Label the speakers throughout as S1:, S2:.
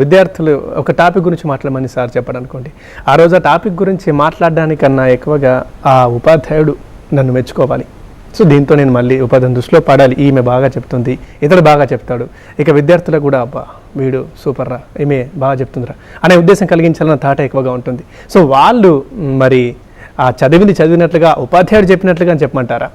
S1: విద్యార్థులు ఒక టాపిక్ గురించి మాట్లాడమని సార్ చెప్పాడు అనుకోండి. ఆ రోజు ఆ టాపిక్ గురించి మాట్లాడడానికన్నా ఎక్కువగా ఆ ఉపాధ్యాయుడు నన్ను మెచ్చుకోవాలి. సో దీంతో నేను మళ్ళీ ఉపాధ్యాయుని దృష్టిలో పడాలి. ఈమె బాగా చెప్తుంది ఇతడు బాగా చెప్తాడు. ఇక విద్యార్థులకు కూడా అబ్బా వీడు సూపర్ రా ఈమె బాగా చెప్తుందిరా అనే ఉద్దేశం కలిగించాలన్న తాట ఎక్కువగా ఉంటుంది. సో వాళ్ళు మరి ఆ చదివింది చదివినట్లుగా ఉపాధ్యాయుడు చెప్పినట్లుగా చెప్పమంటారా?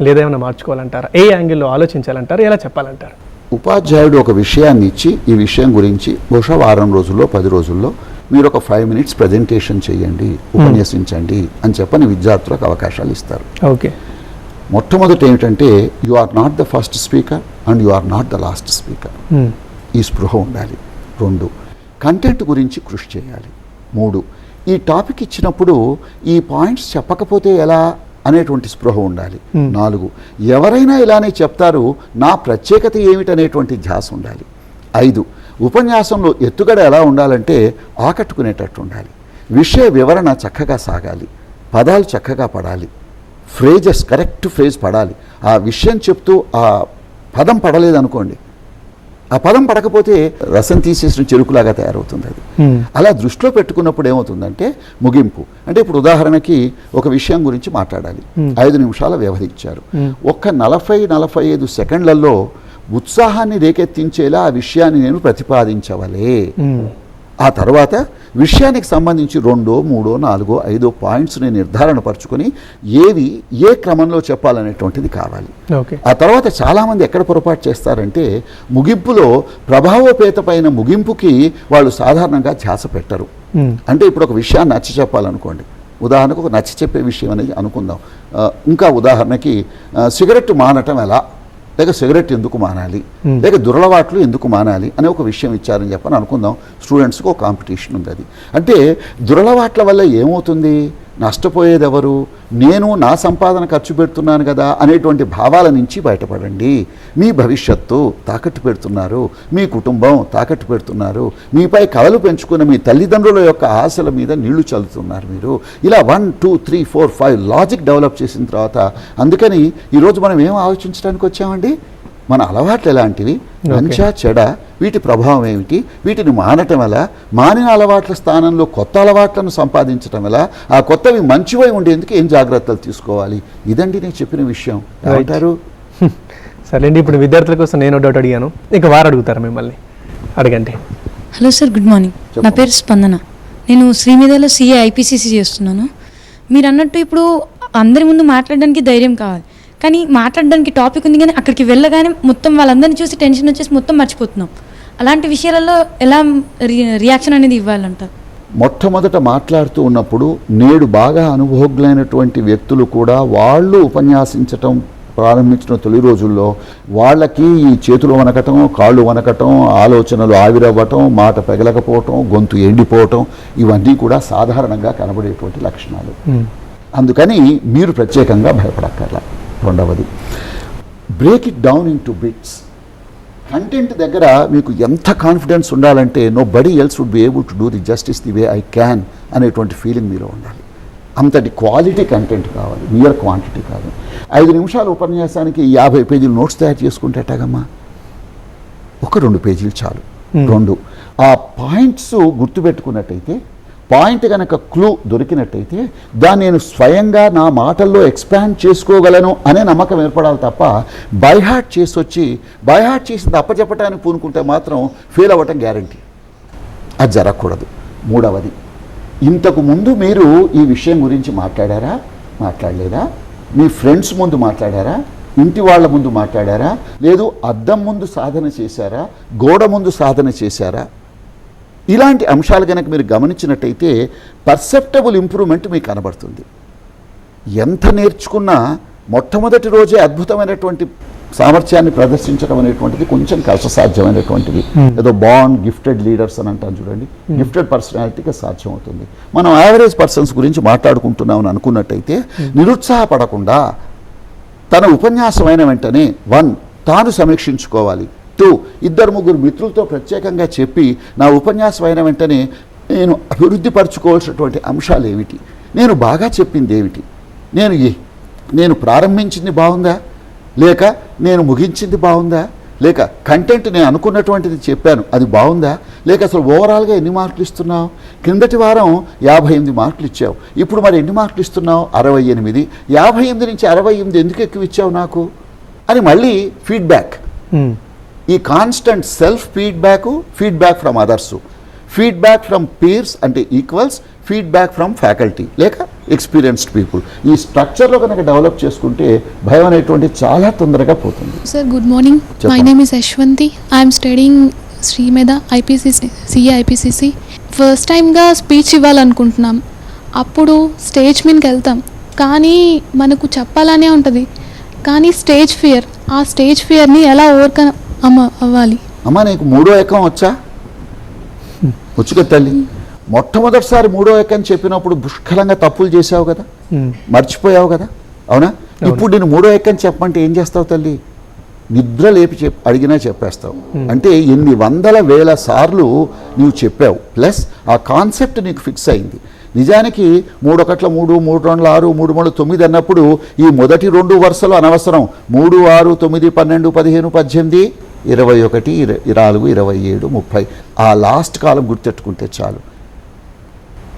S1: లేదా ఏమైనా మార్చుకోవాలంటారా? ఏ యాంగిల్లో ఆలోచించాలంటారు? ఎలా చెప్పాలంటారు?
S2: ఉపాధ్యాయుడు ఒక విషయాన్ని ఇచ్చి ఈ విషయం గురించి బహుశా వారం రోజుల్లో పది రోజుల్లో మీరు ఒక ఫైవ్ మినిట్స్ ప్రజెంటేషన్ చేయండి ఉపన్యసించండి అని చెప్పని విద్యార్థులకు అవకాశాలు ఇస్తారు.
S1: ఓకే.
S2: మొట్టమొదటి ఏమిటంటే you are not the first speaker and you are not the last speaker ఈ స్పృహ ఉండాలి. రెండు కంటెంట్ గురించి కృషి చేయాలి. మూడు ఈ టాపిక్ ఇచ్చినప్పుడు ఈ పాయింట్స్ చెప్పకపోతే ఎలా అనేటువంటి స్పృహ ఉండాలి. నాలుగు ఎవరైనా ఇలానే చెప్తారు నా ప్రత్యేకత ఏమిటనేటువంటి ధ్యాస ఉండాలి. ఐదు ఉపన్యాసంలో ఎత్తుగడ ఎలా ఉండాలంటే ఆకట్టుకునేటట్టు ఉండాలి. విషయ వివరణ చక్కగా సాగాలి. పదాలు చక్కగా పడాలి. ఫ్రేజెస్ కరెక్ట్ ఫ్రేజ్ పడాలి. ఆ విషయం చెప్తూ ఆ పదం పడలేదనుకోండి ఆ పదం పడకపోతే రసం తీసేసిన చెరుకులాగా తయారవుతుంది అది. అలా దృష్టిలో పెట్టుకున్నప్పుడు ఏమవుతుందంటే ముగింపు. అంటే ఇప్పుడు ఉదాహరణకి ఒక విషయం గురించి మాట్లాడాలి. ఐదు నిమిషాల వ్యవధి ఇచ్చారు
S1: Hmm.
S2: ఒక్క నలభై నలభై ఐదు సెకండ్లలో ఉత్సాహాన్ని రేకెత్తించేలా ఆ విషయాన్ని నేను ప్రతిపాదించవలే. ఆ తర్వాత విషయానికి సంబంధించి రెండో మూడో నాలుగో ఐదో పాయింట్స్ని నిర్ధారణ పరుచుకొని ఏవి ఏ క్రమంలో చెప్పాలనేటువంటిది కావాలి.
S1: ఓకే.
S2: ఆ తర్వాత చాలామంది ఎక్కడ పొరపాటు చేస్తారంటే ముగింపులో ప్రభావోపేతమైన ముగింపుకి వాళ్ళు సాధారణంగా ధ్యాస పెట్టరు. అంటే ఇప్పుడు ఒక విషయాన్ని నచ్చ చెప్పాలనుకోండి. ఉదాహరణకు ఒక నచ్చ చెప్పే విషయం అనేది అనుకుందాం. ఇంకా ఉదాహరణకి సిగరెట్ మానటం ఎలా? లేక సిగరెట్ ఎందుకు మానాలి. లేక దురలవాట్లు ఎందుకు మానాలి? అనే ఒక విషయం ఇచ్చారని చెప్పని అనుకుందాం. స్టూడెంట్స్కి ఒక కాంపిటీషన్ ఉంది అది. అంటే దురలవాట్ల వల్ల ఏమవుతుంది? నష్టపోయేదెవరు? నేను నా సంపాదన ఖర్చు పెడుతున్నాను కదా అనేటువంటి భావాల నుంచి బయటపడండి. మీ భవిష్యత్తు తాకట్టు పెడుతున్నారు. మీ కుటుంబం తాకట్టు పెడుతున్నారు. మీపై కళలు పెంచుకున్న మీ తల్లిదండ్రుల యొక్క ఆశల మీద నీళ్ళు చల్లుతున్నారు మీరు. ఇలా one two three four five logic develop చేసిన తర్వాత అందుకని ఈరోజు మనం ఏం ఆలోచించడానికి వచ్చామండి? మన అలవాట్లు ఎలాంటివి? మంచా చెడ? వీటి ప్రభావం ఏమిటి? వీటిని మానటం ఎలా? మానిన అలవాట్ల స్థానంలో కొత్త అలవాట్లను సంపాదించటం ఎలా? ఆ కొత్తవి మంచివై ఉండేందుకు ఏం జాగ్రత్తలు తీసుకోవాలి? ఇదండి నేను చెప్పిన విషయం. ఏమంటారు?
S1: సరేండి ఇప్పుడు విద్యార్థుల కోసం నేను డౌట్ అడిగాను. ఇక వారు అడుగుతారు మిమ్మల్ని. అడగండి.
S3: Hello sir good morning. నా. పేరు స్పందన. నేను శ్రీమీదలో సిఏ ఐపీసీసీ చేస్తున్నాను. మీరు అన్నట్టు ఇప్పుడు అందరి ముందు మాట్లాడడానికి ధైర్యం కావాలి. కానీ మాట్లాడడానికి టాపిక్ ఉంది కానీ అక్కడికి వెళ్ళగానే మొత్తం వాళ్ళందరినీ చూసి టెన్షన్ వచ్చేసి మొత్తం మర్చిపోతున్నాం. అలాంటి విషయాలలో ఎలా రి- రియాక్షన్ అనేది ఇవ్వాలంటారు
S2: మొట్టమొదట మాట్లాడుతూ ఉన్నప్పుడు నేడు బాగా అనుభవజ్ఞులైనటువంటి వ్యక్తులు కూడా వాళ్ళు ఉపన్యాసించటం ప్రారంభించిన తొలి రోజుల్లో వాళ్ళకి ఈ చేతులు వనకటం కాళ్ళు వనకటం ఆలోచనలు ఆవిరవ్వటం మాట పెగలకపోవటం గొంతు ఎండిపోవటం ఇవన్నీ కూడా సాధారణంగా కనబడేటువంటి లక్షణాలు. అందుకని మీరు ప్రత్యేకంగా భయపడక్కర్లా. రెండవది. Break it down into bits content దగ్గర మీకు ఎంత కాన్ఫిడెన్స్ ఉండాలంటే nobody else would be able to do the justice the way I can అనేటువంటి ఫీలింగ్ మీలో ఉండాలి. అంతటి క్వాలిటీ కంటెంట్ కావాలి నియర్ క్వాంటిటీ కాదు. ఐదు నిమిషాల ఉపన్యాసానికి యాభై పేజీలు నోట్స్ తయారు చేసుకుంటే ఎట్టాగమ్మా? ఒక రెండు పేజీలు చాలు.
S1: Hmm.
S2: రెండు. ఆ పాయింట్స్ గుర్తుపెట్టుకున్నట్టయితే పాయింట్ కనుక క్లూ దొరికినట్టయితే దాన్ని నేను స్వయంగా నా మాటల్లో ఎక్స్పాండ్ చేసుకోగలను అనే నమ్మకం ఏర్పడాలి తప్ప బైహార్ట్ చేసి వచ్చి బైహార్ట్ చేసింది అప్పచెప్పటానికి పూనుకుంటే మాత్రం ఫెయిల్ అవ్వటం గ్యారంటీ. అది జరగకూడదు. మూడవది ఇంతకు ముందు మీరు ఈ విషయం గురించి మాట్లాడారా? మాట్లాడలేదా? మీ ఫ్రెండ్స్ ముందు మాట్లాడారా? ఇంటి వాళ్ళ ముందు మాట్లాడారా? లేదు అద్దం ముందు సాధన చేశారా? గోడ ముందు సాధన చేశారా? ఇలాంటి అంశాలు కనుక మీరు గమనించినట్టయితే పర్సెప్టబుల్ ఇంప్రూవ్మెంట్ మీకు కనబడుతుంది. ఎంత నేర్చుకున్నా మొట్టమొదటి రోజే అద్భుతమైనటువంటి సామర్థ్యాన్ని ప్రదర్శించడం అనేటువంటిది కొంచెం కష్టసాధ్యమైనటువంటిది.
S1: Hmm.
S2: ఏదో బాండ్ గిఫ్టెడ్ లీడర్స్ అని అంటాం చూడండి. గిఫ్టెడ్ పర్సనాలిటీగా సాధ్యం అవుతుంది మనం యావరేజ్ పర్సన్స్ గురించి మాట్లాడుకుంటున్నామని అనుకున్నట్టయితే నిరుత్సాహపడకుండా తన ఉపన్యాసం అయిన వెంటనే వన్ తాను సమీక్షించుకోవాలి. టూ ఇద్దరు ముగ్గురు మిత్రులతో ప్రత్యేకంగా చెప్పి నా ఉపన్యాసం అయిన వెంటనే నేను అభివృద్ధి పరచుకోవాల్సినటువంటి అంశాలు ఏమిటి? నేను బాగా చెప్పింది ఏమిటి? నేను ఏ నేను ప్రారంభించింది బాగుందా? లేక నేను ముగించింది బాగుందా? లేక కంటెంట్ నేను అనుకున్నటువంటిది చెప్పాను అది బాగుందా? లేక అసలు ఓవరాల్గా ఎన్ని మార్కులు ఇస్తున్నావు? క్రిందటి వారం యాభై ఎనిమిది మార్కులు ఇచ్చావు. ఇప్పుడు మరి ఎన్ని మార్కులు ఇస్తున్నావు? అరవై ఎనిమిది. యాభై ఎనిమిది నుంచి అరవై ఎనిమిది ఎందుకు ఎక్కువ ఇచ్చావు నాకు? అని మళ్ళీ ఫీడ్బ్యాక్. ఈ constant self feedback feedback from others feedback from peers అంటే ఈక్వల్స్ ఫీడ్బ్యాక్ ఫ్రమ్ ఫ్యాకల్టీ లేక ఎక్స్పీరియన్స్డ్ పీపుల్ ఈ స్ట్రక్చర్లో కనుక డెవలప్ చేసుకుంటే భయం అనేటువంటి చాలా తొందరగా పోతుంది
S4: morning. My
S2: Chappa.
S4: name is Ashwanti. I am studying Srimedha IPCC CA IPCC first టైంగా speech ఇవ్వాలనుకుంటున్నాం అప్పుడు స్టేజ్ మీదకి వెళ్తాం కానీ మనకు చెప్పాలనే ఉంటుంది కానీ స్టేజ్ ఫియర్ ఆ స్టేజ్ ఫియర్ని ఎలా ఓవర్కమ్ అమ్మ అవ్వాలి.
S2: అమ్మా నీకు మూడో ఎకం వచ్చా? వచ్చు కదా తల్లి. మొట్టమొదటిసారి మూడో ఎకం చెప్పినప్పుడు పుష్కలంగా తప్పులు చేసావు కదా? మర్చిపోయావు కదా? అవునా? ఇప్పుడు నేను మూడో ఎక్కని చెప్పమంటే ఏం చేస్తావు తల్లి? నిద్ర లేపి చెప్ అడిగినా చెప్పేస్తావు. అంటే ఎన్ని వందల వేల సార్లు నీవు చెప్పావు. ప్లస్ ఆ కాన్సెప్ట్ నీకు ఫిక్స్ అయింది. నిజానికి మూడు ఒకట్ల మూడు మూడు రెండు ఆరు మూడు మూడు తొమ్మిది అన్నప్పుడు ఈ మొదటి రెండు వరుసలు అనవసరం. మూడు ఆరు తొమ్మిది పన్నెండు పదిహేను పద్దెనిమిది ఇరవై ఒకటి నాలుగు ఇరవై ఏడు ముప్పై. ఆ లాస్ట్ కాలం గుర్తెట్టుకుంటే చాలు.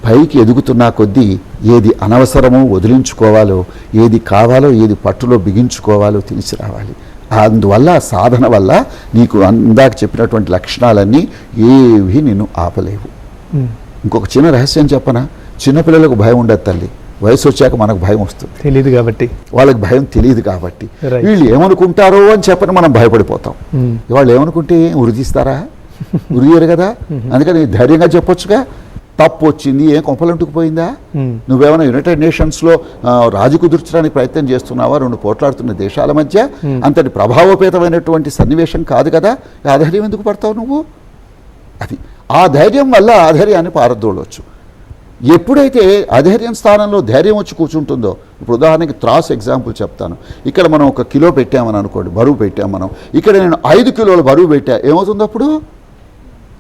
S2: పైకి ఎదుగుతున్నా కొద్దీ ఏది అనవసరమో వదిలించుకోవాలో ఏది కావాలో ఏది పట్టులో బిగించుకోవాలో తెలిసి రావాలి. అందువల్ల సాధన వల్ల నీకు అందాక చెప్పినటువంటి లక్షణాలన్నీ ఏవి నిన్ను ఆపలేవు. ఇంకొక చిన్న రహస్యం చెప్పనా? చిన్నపిల్లలకు భయం ఉండదు తల్లి. వయసు వచ్చాక మనకు భయం వస్తుంది.
S1: తెలీదు కాబట్టి.
S2: వాళ్ళకి భయం తెలియదు కాబట్టి. వీళ్ళు ఏమనుకుంటారో అని చెప్పని మనం భయపడిపోతాం.
S1: ఉమ్,
S2: వాళ్ళు ఏమనుకుంటే ఉరిదీస్తారా ఉరియరు కదా? అందుకని ధైర్యంగా చెప్పొచ్చుగా. తప్పు వచ్చింది ఏం కొంపలంటుకుపోయిందా
S1: ఉమ్,
S2: నువ్వేమైనా యునైటెడ్ నేషన్స్లో ఆ, రాజు కుదుర్చడానికి ప్రయత్నం చేస్తున్నావా? రెండు పోట్లాడుతున్న దేశాల మధ్య అంతటి ప్రభావపేతమైనటువంటి సన్నివేశం కాదు కదా? ఆ ధైర్యం ఎందుకు పడతావు నువ్వు? అది. ఆ ధైర్యం వల్ల ఆధైర్యాన్ని పారదోలవచ్చు ఎప్పుడైతే అధైర్యం స్థానంలో ధైర్యం వచ్చి కూర్చుంటుందో ఇప్పుడు ఉదాహరణకి త్రాస్ ఎగ్జాంపుల్ చెప్తాను. ఇక్కడ మనం ఒక కిలో పెట్టామని అనుకోండి బరువు పెట్టాం మనం. ఇక్కడ నేను ఐదు కిలోల బరువు పెట్టా ఏమవుతుంది అప్పుడు?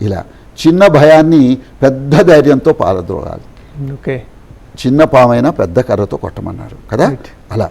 S2: ఇలా. చిన్న భయాన్ని పెద్ద ధైర్యంతో పారద్రోగాలి
S1: ఓకే.
S2: చిన్న పామైనా పెద్ద కర్రతో కొట్టమన్నారు కదా. అలా.